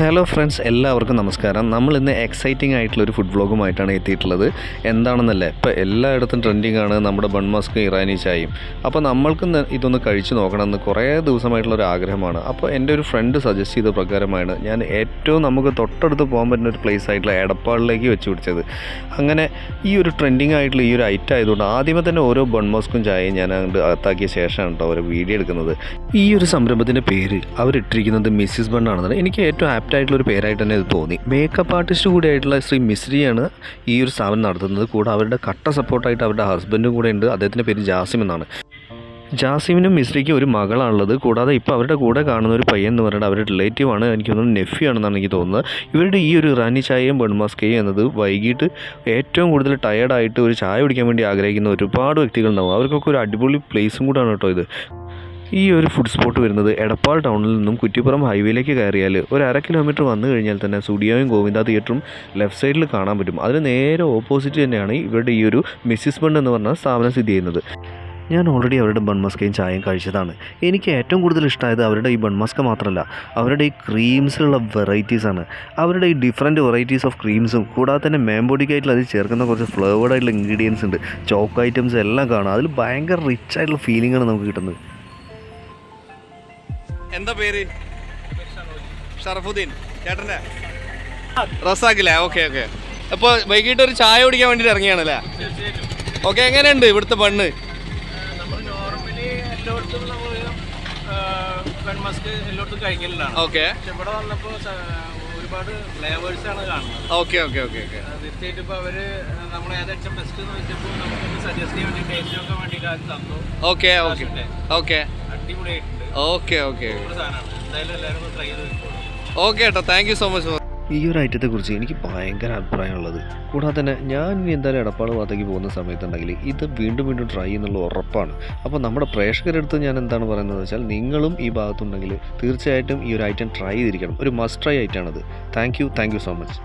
Hello friends എല്ലാവർക്കും നമസ്കാരം. നമ്മൾ ഇന്ന് എക്സൈറ്റിംഗ് ആയിട്ടുള്ള ഒരു ഫുഡ് വ്ളോഗുമായിട്ടാണ് എത്തിയിട്ടുള്ളത്. എന്താണെന്നല്ലേ? ഇപ്പോൾ എല്ലായിടത്തും ട്രെൻഡിങ് ആണ്. നമ്മുടെ ബൺമാസ്കും ഇറാനി ചായയും. അപ്പോൾ നമ്മൾക്കും ഇതൊന്ന് കഴിച്ചു നോക്കണമെന്ന് കുറേ ദിവസമായിട്ടുള്ള ഒരു ആഗ്രഹമാണ്. അപ്പോൾ എന്റെ ഒരു ഫ്രണ്ട് സജസ്റ്റ് ചെയ്ത പ്രകാരമാണ് ഞാൻ ഏറ്റവും നമുക്ക് തൊട്ടടുത്ത് പോകാൻ പറ്റുന്ന ഒരു പ്ലേസ് ആയിട്ടുള്ള എടപ്പാളിലേക്ക് വെച്ച് പിടിച്ചത്. അങ്ങനെ ഈ ഒരു ട്രെൻഡിങ് ആയിട്ടുള്ള ഈ ഒരു ഐറ്റം ആയതുകൊണ്ട് ആദ്യമേ തന്നെ ഓരോ ബൺമാസ്കും ചായയും ഞാൻ അങ്ങോട്ട് അകത്താക്കിയ ശേഷമാണ് കേട്ടോ ഒരു വീഡിയോ എടുക്കുന്നത്. ഈ ഒരു സംരംഭത്തിന്റെ പേര് അവരിട്ടിരിക്കുന്നത് മിസ്സിസ് ബൺ ആണെന്നാണ്. എനിക്ക് ഏറ്റവും ആപ്റ്റ് ആയിട്ടുള്ള ഒരു പേരായിട്ട് തന്നെ ഇത് തോന്നി. മേക്കപ്പ് ആർട്ടിസ്റ്റ് കൂടി ആയിട്ടുള്ള ശ്രീ മിശ്രിയാണ് ഈ ഒരു സ്ഥാപനം നടത്തുന്നത്. കൂടെ അവരുടെ കട്ട സപ്പോർട്ടായിട്ട് അവരുടെ ഹസ്ബൻഡും കൂടെ ഉണ്ട്. അദ്ദേഹത്തിന്റെ പേര് ജാസിം എന്നാണ്. ജാസിമിനും മിശ്രിക്കും ഒരു മകളാണുള്ളത്. കൂടാതെ ഇപ്പോൾ അവരുടെ കൂടെ കാണുന്ന ഒരു പയ്യൻ എന്ന് പറയുന്നത് അവരുടെ റിലേറ്റീവ് ആണ്. എനിക്ക് തോന്നുന്നു നെഫ്യൂ ആണെന്നാണ് എനിക്ക് തോന്നുന്നത്. ഇവരുടെ ഈ ഒരു റാനി ചായയും ബൺമാസ്കയും എന്നത് വൈകിട്ട് ഏറ്റവും കൂടുതൽ ടയേർഡായിട്ട് ഒരു ചായ കുടിക്കാൻ വേണ്ടി ആഗ്രഹിക്കുന്ന ഒരുപാട് വ്യക്തികളുണ്ടാവും. അവർക്കൊക്കെ ഒരു അടിപൊളി പ്ലേസും കൂടാണ് കേട്ടോ ഇത്. ഈ ഒരു ഫുഡ് സ്പോട്ട് വരുന്നത് എടപ്പാൾ ടൗണിൽ നിന്നും കുറ്റിപ്പുറം ഹൈവേയിലേക്ക് കയറിയാൽ ഒരു അര കിലോമീറ്റർ വന്നു കഴിഞ്ഞാൽ തന്നെ സ്റ്റുഡിയോയും ഗോവിന്ദ തിയേറ്ററും ലെഫ്റ്റ് സൈഡിൽ കാണാൻ പറ്റും. അതിന് നേരെ ഓപ്പോസിറ്റ് തന്നെയാണ് ഇവരുടെ ഈ ഒരു മിസ്സിസ് ബണ്ട് എന്ന് പറഞ്ഞ സ്ഥാപനം സ്ഥിതി ചെയ്യുന്നത്. ഞാൻ ഓൾറെഡി അവരുടെ ബൺമസ്കയും ചായയും കഴിച്ചതാണ്. എനിക്ക് ഏറ്റവും കൂടുതൽ ഇഷ്ടമായത് അവരുടെ ഈ ബൺമസ്ക മാത്രമല്ല അവരുടെ ഈ ക്രീംസിലുള്ള വെറൈറ്റീസാണ് അവരുടെ ഈ ഡിഫറെന്റ് വെറൈറ്റീസ് ഓഫ് ക്രീംസും കൂടാതെ തന്നെ മേമ്പോഡിക്കായിട്ടുള്ള അതിൽ ചേർക്കുന്ന കുറച്ച് ഫ്ലേവേഡ് ആയിട്ടുള്ള ഇൻഗ്രീഡിയൻസ് ഉണ്ട്. ചോക്ക് ഐറ്റംസ് എല്ലാം കാണാം. അതിൽ ഭയങ്കര റിച്ച് ആയിട്ടുള്ള ഫീലിംഗ് ആണ് നമുക്ക് കിട്ടുന്നത്. എന്താ പേര്? ഷറഫുദ്ദീൻ. ചേട്ടന്റെ? റസാക്കില്ലേ ഓക്കെ ഓക്കെ. അപ്പോൾ വൈകിട്ട് ഒരു ചായ കുടിക്കാൻ വേണ്ടിയിട്ട് ഇറങ്ങിയാണല്ലേ ഓക്കെ എങ്ങനെയുണ്ട് ഇവിടുത്തെ പെണ്ണ്? ഓക്കെ. ഇവിടെ വന്നപ്പോൾ ഒരുപാട് ഫ്ലേവേഴ്സ് ആണ് കാണുന്നത്. Okay okay okay okay. തീർച്ചയായിട്ടും ഇപ്പോൾ നമ്മൾ ബെസ്റ്റ് എന്ന് വെച്ചപ്പോൾ നമുക്ക് സജസ്റ്റ് ചെയ്യാൻ വേണ്ടി ടേസ്റ്റ് നോക്കാൻ വേണ്ടി കാര്യം തന്നു. Okay okay. ഓക്കെ. അടിപൊളിയായിട്ടുണ്ട് ഓക്കെ ഓക്കെ. ഒരു എന്തായാലും എല്ലാവരും ട്രൈ ചെയ്ത് നോക്കണം ഓക്കെ ഏട്ടാ താങ്ക് യു സോ മച്ച് ഈ ഒരു ഐറ്റത്തെക്കുറിച്ച് എനിക്ക് ഭയങ്കര അഭിപ്രായമുള്ളത്. കൂടാതെ തന്നെ ഞാൻ ഇനി എന്തായാലും എടപ്പാട് ഭാഗത്തേക്ക് പോകുന്ന സമയത്തുണ്ടെങ്കിൽ ഇത് വീണ്ടും വീണ്ടും ട്രൈ എന്നുള്ള ഉറപ്പാണ്. അപ്പോൾ നമ്മുടെ പ്രേക്ഷകരുടെ അടുത്ത് ഞാൻ എന്താണ് പറയുന്നത് വെച്ചാൽ നിങ്ങളും ഈ ഭാഗത്തുണ്ടെങ്കിൽ തീർച്ചയായിട്ടും ഈ ഒരു ഐറ്റം ട്രൈ ചെയ്തിരിക്കണം. ഒരു must try ഐറ്റമാണത് thank you thank you so much